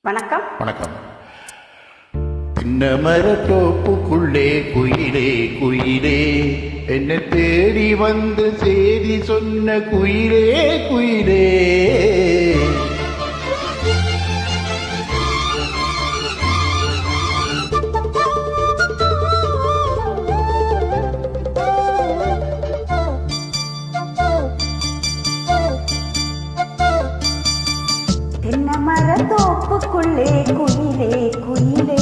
வணக்கம். வணக்கம். பின்னமர தோப்புக்குள்ளே குயிலே குயிலே. என்ன தேடி வந்து சேதி சொன்ன குயிலே குயிலே. என்ன மர தோப்புக்குள்ளே குயிலே குயிலே.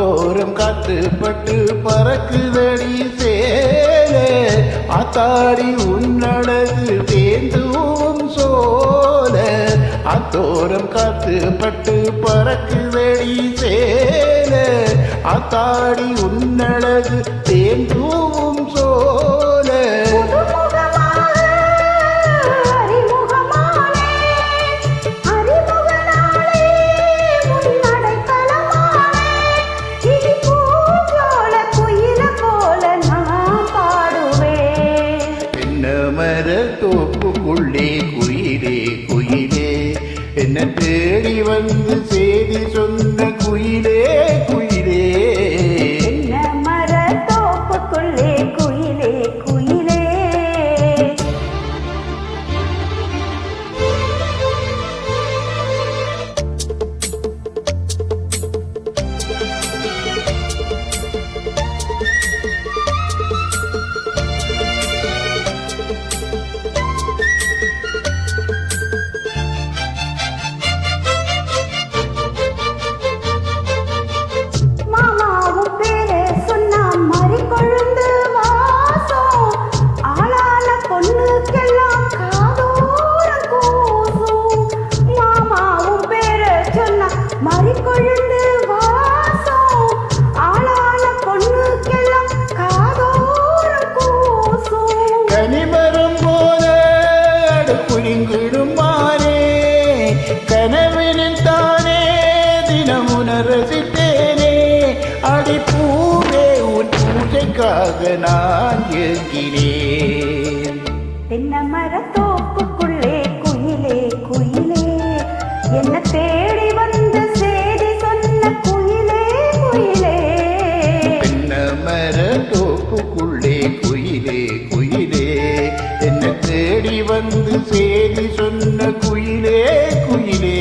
ஆத்தோரம் காத்து பட்டு பறக்குதடி சேலே. ஆத்தாடி உன்னடகு தேந்துவும் சோல. ஆத்தோரம் காத்து பட்டு பறக்குதடி சேலே. ஆத்தாடி உன்னடகு தேந்துவும் குயிலே என்ன தேடி வந்து செய்தி சொன்ன தினமுன ரசித்தேனே அடிப்பூவே உன் பூஜைக்காக நான் ஏங்கினேன் தென்ன மரத்தோப்புக்குள்ளே குயிலே குயிலே. என்ன தேடி வந்த செய்தி சொன்ன குயிலே குயிலே. தென்ன மரத்தோப்புக்குள்ளே குயிலே குயிலே. என்ன தேடி வந்து செய்தி சொன்ன குயிலே குயிலே.